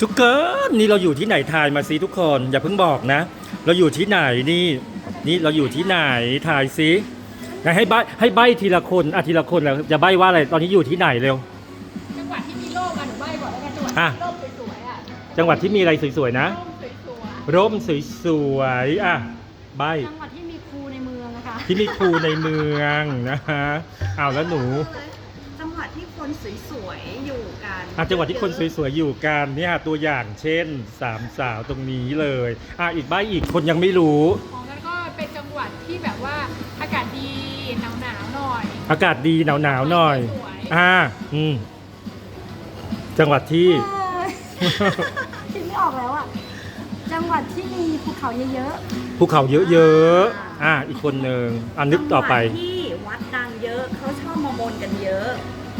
ทุกคนนี่เราอยู่ที่ไหนทายมาสิทุกคน อย่าเพิ่งบอกนะ เราอยู่ที่ไหนนี่ นี่เราอยู่ที่ไหนทายสิงั้นให้ใบให้ใบทีละคนอะทีละคนแล้วจะใบว่าอะไรตอนนี้อยู่ที่ไหนเร็ว จังหวัดที่มีร่มอะหนูใบก่อนแล้วกันจังหวัดอะ ที่ร่มสวยๆอะจังหวัดที่มีอะไรสวยๆนะร่มสวยร่มสวยๆอะใบๆจังหวัดที่มีครูในเมืองนะคะที่มีครูในเมืองนะฮะอ้าวแล้วหนูจังหวัดที่ คนสวยๆอยู่กันอะจังหวัดที่คนสวยๆอยู่กันเนี่ยตัวอย่างเช่นสามสาวตรงนี้เลยอะอีกใบอีกคนยังไม่รู้ ของกันก็เป็นจังหวัดที่แบบว่าอากาศดีหนาวหนาวๆหน่อย อากาศดีหนาวหนาวๆหน่อย สวยๆ อ่าอืมจังหวัดที่คิดไม่ออกแล้วอะ จังหวัดที่มีภูเขาเยอะภูเขาเยอะๆอ่าอีกคนหนึ่งอ่านึกต่อไป จังหวัดที่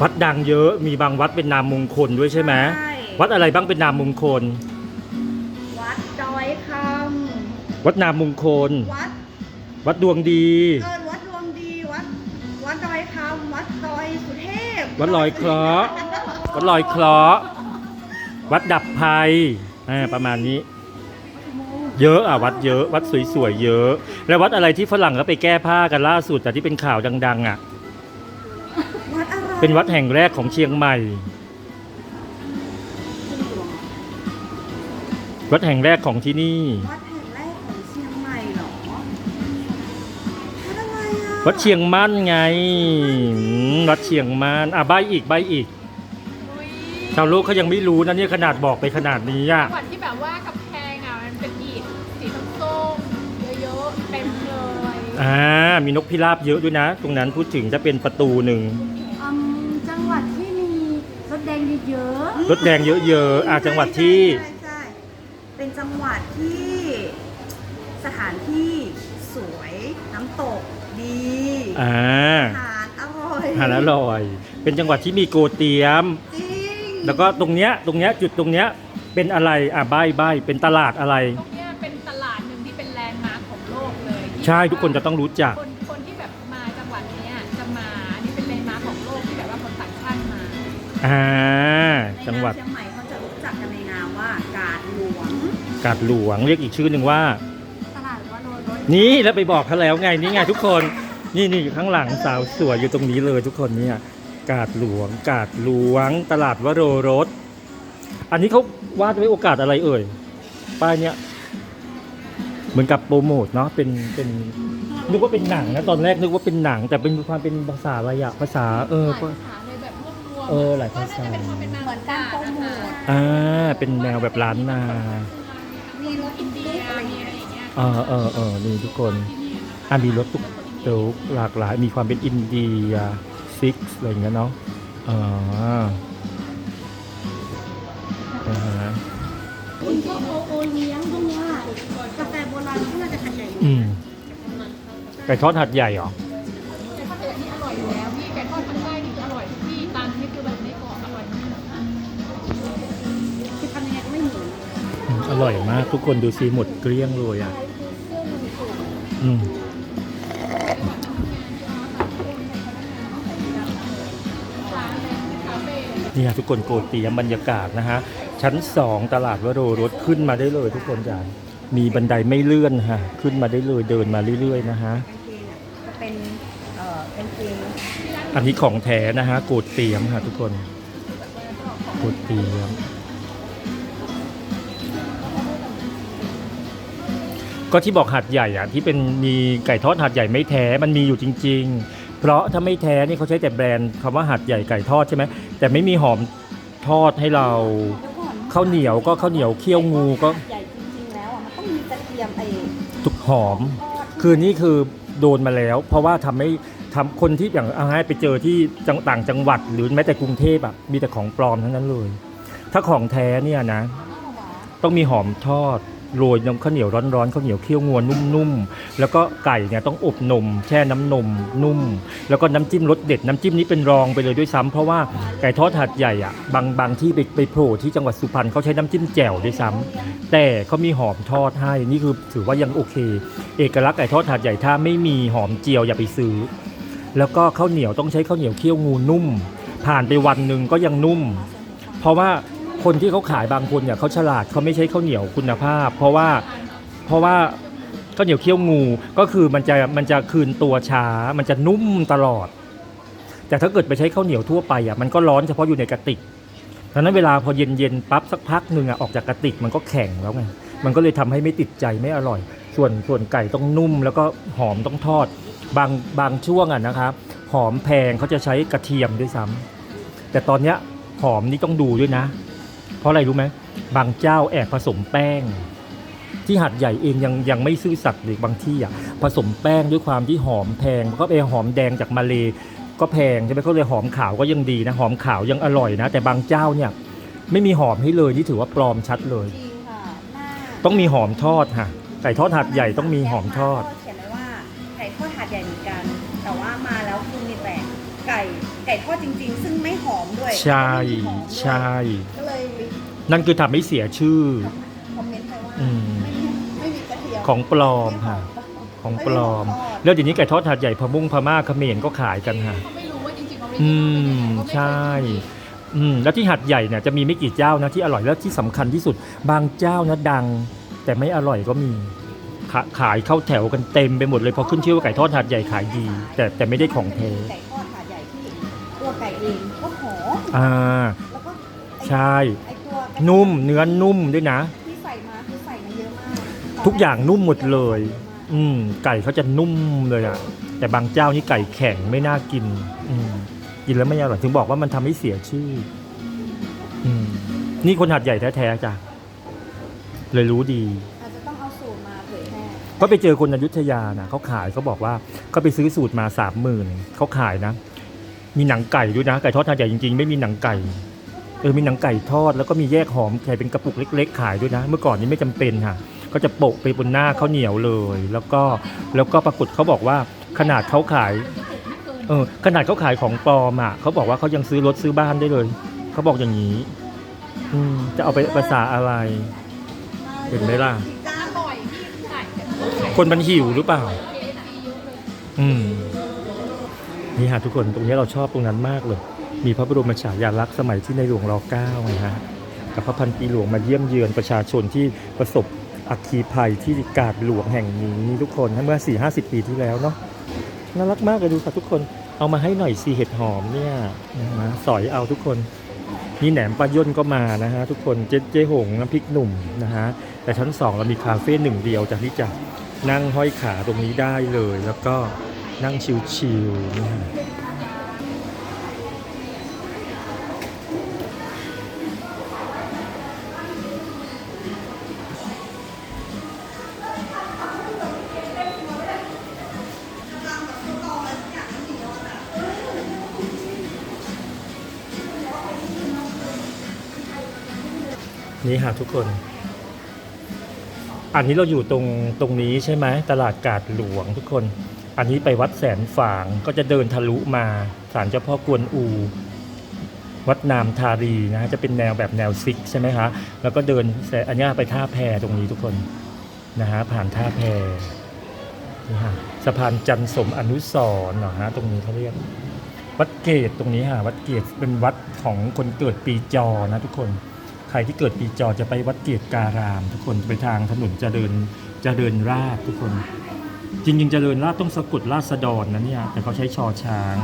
วัดดังเยอะมีบางวัดเป็นนามมงคลด้วยใช่ไหมใช่ วัดอะไรบ้างเป็นนามมงคล วัดดอยควัดนามมงคลำวัดวัดดวงดี เออวัดดวงดีวัด วัดดอยคำวัดดอยสุเทพวัดลอยเคราะห์ วัดลอยเคราะห์วัดดับภัยอ่าประมาณนี้ เยอะอะวัดเยอะ วัดสวยๆเยอะ แล้ววัดอะไรที่ฝรั่งก็ไปแก้ผ้ากันล่าสุดแต่ที่เป็นข่าวดัง ๆ อะวัดอะไร เป็นวัดแห่งแรกของเชียงใหม่ วัดแห่งแรกของที่นี่ วัดแห่งแรกของเชียงใหม่เหรอวัดอะไรอะวัดเชียงมั่นไงอืมวัดเชียงมั่นอะใบอีกใบอีกอุ๊ยชาวโลกเขายังไม่รู้นะเนี่ยขนาดบอกไปขนาดนี้อะ จังหวัดที่แบบว่ากำแพงอะมันเป็นอิฐสีส้มๆเยอะๆเต็มเลยอ่า มีนกพิราบเยอะด้วยนะ ตรงนั้นพูดถึงจะเป็นประตูหนึ่ง เยอะรถแดงเยอะๆอะจังหวัดที่ใช่ใช่เป็นจังหวัดที่สถานที่สวยน้ำตกดีอ่าอาหารอร่อยอาหารอร่อย เป็นจังหวัดที่มีโกเตียม จริงแล้วก็ตรงเนี้ย ตรงเนี้ย จุดตรงเนี้ย เป็นอะไร อะใบใบเป็นตลาดอะไร ตรงเนี้ยเป็นตลาดหนึ่งที่เป็นแลนด์มาร์คของโลกเลยที่ใช่ทุกคนจะต้องรู้จัก คน อ่าในจังหวัดนามเชียงใหม่เขาจะรู้จักกันในนามว่ากาดหลวง กาดหลวงเรียกอีกชื่อหนึ่งว่าๆตลาดวัดโรรถนี่แล้วไปบอกเขาแล้วไงนี่ไงทุกคน นี่นี่อยู่ข้างหลังสาวสวยอยู่ตรงนี้เลยทุกคนเนี่ย กาดหลวง กาดหลวง ตลาดวโรรส อันนี้เขาวาดไว้โอกาสอะไรเอ่ย ป้ายเนี้ยเหมือนกับโปรโมทเนาะเป็นเป็นนึกว่าเป็นหนังนะตอนแรกนึกว่าเป็นหนัง แต่เป็นความเป็นภาษาอะไรอะภาษาเออหลายภาษา เลยแบบรวบรวมเออหลายภาษาก็น่จะเป็นความเป็นมาเหมือนการโปรโมทอ่าเป็นแนวแบบล้านนามีรถอินเดียมีอะไรอย่างเงี้ยเออเออเออนี่ทุกคนอะมีรถตุ๊กตุ๊กหลากหลายมีความเป็นอินเดียซิกอะไรอย่างเงี้ยเนาะอ่าอ่าฮะคุณพวกโอโอเลี้ยงพวกเนี้ยกาแฟโบราณที่น่าจะขยายอยู่อืมไก่ทอดหัดใหญ่เหรอ ร่อยมากทุกคนดูซีหมดเกลี้ยงเลยอะ อืมร้านเลยคาเฟ่นี่นะทุกคนโกเตียมบรรยากาศนะฮะ ชั้นสองตลาดวโรรถขึ้นมาได้เลยทุกคนจ้ะมีบันไดไม่เลื่อนฮะ ขึ้นมาได้เลยเดินมาเรื่อย ๆ นะฮะกางเกงอะจะเป็นเอ่อกางเกงอันนี้ของแท้นะฮะโกเตียมค่ะทุกคนโกเตียม ก็ที่บอกหัดใหญ่อะที่เป็นมีไก่ทอดหัดใหญ่ไม่แท้มันมีอยู่จริง ๆ เพราะถ้าไม่แท้นี่เขาใช้แต่แบรนด์คำว่าหัดใหญ่ไก่ทอดใช่ไหมแต่ไม่มีหอมทอดให้เราแล้วก่อนข้าวเหนียวก็ข้าวเหนียวเคี่ยวงูก็ใหญ่จริงๆแล้วอะมันต้องมีกระเทียมไอ้ทุกหอมทอดคือนี่คือโดนมาแล้ว เพราะว่าทำให้ทำคนที่อย่างเอาให้ไปเจอที่จังต่างจังหวัด หรือแม้แต่กรุงเทพแบบมีแต่ของปลอมทั้งนั้นเลย ถ้าของแท้เนี่ยนะ ต้องมีหอมทอด โรยน้ำข้าวเหนียวร้อนๆข้าวเหนียวเคี่ยวงวนนุ่มๆแล้วก็ไก่เนี่ยต้องอบนม แช่น้ำนมนุ่ม แล้วก็น้ำจิ้มรสเด็ดน้ำจิ้มนี้เป็นรองไปเลยด้วยซ้ำเพราะว่าไก่ทอดหัดใหญ่อะบางบางที่ไปไปโผล่ที่จังหวัดสุพรรณเขาใช้น้ำจิ้มแจ่วด้วยซ้ำแต่เขามีหอมทอดให้นี่คือถือว่ายังโอเค เอกลักษณ์ไก่ทอดหัดใหญ่ถ้าไม่มีหอมเจียวอย่าไปซื้อ แล้วก็ข้าวเหนียวต้องใช้ข้าวเหนียวเคี่ยวงูนุ่ม ผ่านไปวันหนึ่งก็ยังนุ่ม เพราะว่า คนที่เขาขายบางคนเนี่ยเขาฉลาดเขาไม่ใช้ข้าวเหนียวคุณภาพ เพราะว่าเพราะว่าข้าวเหนียวเคี่ยวงูก็คือมันจะมันจะคืนตัวช้า มันจะนุ่มตลอด แต่ถ้าเกิดไปใช้ข้าวเหนียวทั่วไปอะมันก็ร้อนเฉพาะอยู่ในกระติกดังนั้นเวลาพอเย็นเย็นๆปั๊บสักพักหนึ่งอะออกจากกระติกมันก็แข็งแล้วไงมันก็เลยทำให้ไม่ติดใจไม่อร่อย ส่วนส่วนไก่ต้องนุ่มแล้วก็หอมต้องทอด บางบางช่วงอะนะครับหอมแพงเขาจะใช้กระเทียมด้วยซ้ำแต่ตอนเนี้ยหอมนี่ต้องดูด้วยนะ เพราะอะไรรู้ไหมบางเจ้าแอบผสมแป้ง ที่หัดใหญ่เองยังยังไม่ซื่อสัตย์เลยบางที่อะผสมแป้งด้วยความที่หอมแพงก็ไปหอมแดงจากมาเลก็แพงใช่ไหมเขาเลยหอมขาวก็ยังดีนะหอมขาวยังอร่อยนะ แต่บางเจ้าเนี่ยไม่มีหอมให้เลยนี่ถือว่าปลอมชัดเลย จริงค่ะหน้าต้องมีหอมทอดค่ะไก่ทอดหัดใหญ่ต้องมีหอมทอด เขียนไว้ว่าไก่ทอดหาดใหญ่เหมือนกัน แต่ว่ามาแล้วคือมีแต่ไก่ไก่ทอดจริง ๆ ซึ่งไม่หอมด้วยใช่ ไม่มีหอมด้วย ใช่ ก็เลย นั่นคือทำให้เสียชื่อ คอมเมนต์ไปว่าอืม ไม่มีไม่มีกระเทียมของปลอมค่ะ ของปลอม แล้วเดี๋ยวนี้ไก่ทอดหัดใหญ่พะมุงพม่าเขมรก็ขายกันค่ะ เขาไม่รู้ว่าจริงๆออริอืจินอลเป็นยังมไงเขาไม่เคยใช่กินอืมแล้วที่หัดใหญ่เนี่ยจะมีไม่กี่เจ้านะที่อร่อยแล้วที่สำคัญที่สุด บางเจ้านะดัง แต่ไม่อร่อยก็มีขาขายเข้าแถวกันเต็มไปหมดเลยเพราะขึ้นชื่อว่าไก่ทอดหัดใหญ่ขายดี แต่แต่ไม่ได้ของแท้ไก่ทอดหาดใหญ่ที่ตัวไก่เองก็หอมอ่าแล้วก็ไอ้ใช่ ไอตัวกระเทีย นุ่มเนื้อนุ่มด้วยนะ ที่ใส่มาคือใส่มาเยอะมากทุกอย่างนุ่มหมดเลย อืมไก่เขาจะนุ่มเลยอะแต่บางเจ้านี่ไก่แข็งไม่น่ากิน อืมกินแล้วไม่อร่อยถึงบอกว่ามันทำให้เสียชื่อ อืมนี่คนหัดใหญ่แท้ๆจ้ะเลยรู้ดี อาจจะต้องเอาสูตรมาเผยแพร่ก็ไปเจอคนอยุธยานะเขาขายเขาบอกว่าเขาไปซื้อสูตรมาสามหมื่นเขาขายนะ มีหนังไก่ด้วยนะ ไก่ทอดหัดใหญ่จริงๆ ไม่มีหนังไก่ เออมีหนังไก่ทอดแล้วก็มีแยกหอมใส่เป็นกระปุกเล็ก ๆ ขายด้วยนะ เมื่อก่อนนี้ไม่จำเป็นค่ะ ก็จะโปะไปบนหน้าข้าวเหนียวเลย แล้วก็แล้วก็ปรากฏเขาบอกว่าขนาดเขาขายเออขนาดเขาขายของปลอมอะเขาบอกว่าเขายังซื้อรถซื้อบ้านได้เลยเขาบอกอย่างนี้อืมจะเอาไปภาษาอะไร เห็นไหมล่ะ คนมันหิวหรือเปล่า อืมนี่ฮะทุกคนตรงนี้เราชอบตรงนั้นมากเลย มีพระบรมฉายาลักษณ์สมัยที่ในหลวงรเก้าไงฮะกับพระพันปีหลวงมาเยี่ยมเยือนประชาชนที่ประสบอัคคีภัยที่กาดหลวงแห่งนี้ทุกคนเมื่อ 4 5 0 ปีที่แล้วเนาะน่ารักมากเลยดูค่ะทุกคนเอามาให้หน่อยสีเห็ดหอมเนี่ยนะสอยเอาทุกคนนี่แหนมปลาย่นก็มานะฮะทุกคนเจ๊เจ๊หงน้ำพริกหนุ่มนะฮะแต่ชั้นสองเรามีคาเฟ่หนึ่งเดียวจากที่จะนั่งห้อยขาตรงนี้ได้เลย แล้วก็นั่งชิลๆนะฮะ นี่ค่ะทุกคน อันนี้เราอยู่ตรงตรงนี้ใช่ไหมตลาดกาดหลวงทุกคน อันนี้ไปวัดแสนฝางก็จะเดินทะลุมาศาลเจ้าพ่อกวนอู วัดนามทารีนะฮะจะเป็นแนวแบบแนวซิกใช่ไหมคะแล้วก็เดินแสอันนี้ไปท่าแพตรงนี้ทุกคนนะฮะผ่านท่าแพนี่ฮะสะพานจันสมอนุสรเนาะฮะตรงนี้เขาเรียกวัดเกตตรงนี้ฮะวัดเกตเป็นวัดของคนเกิดปีจอนะทุกคน ใครที่เกิดปีจอจะไปวัดเกตการาม ทุกคนไปทางถนนเจริญเจริญราษทุกคน จริงๆเจริญราษต้องสะกดราษฎรนะเนี่ยแต่เขาใช้ชอช้าง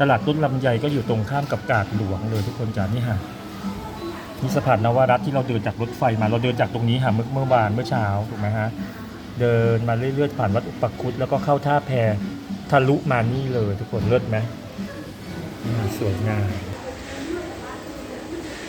ตลาดต้นลำไยก็อยู่ตรงข้ามกับกาดหลวงเลยทุกคนจ้านี่ฮะนี่สะพานนวรัตที่เราเดินจากรถไฟมาเราเดินจากตรงนี้ฮะเมื่อเมื่อวานเมื่อเช้าถูกไหมฮะเดินมาเรื่อยๆผ่านวัดอุปคุตแล้วก็เข้าท่าแพทะลุมานี่เลย ทุกคนเลิศไหมสวยงาม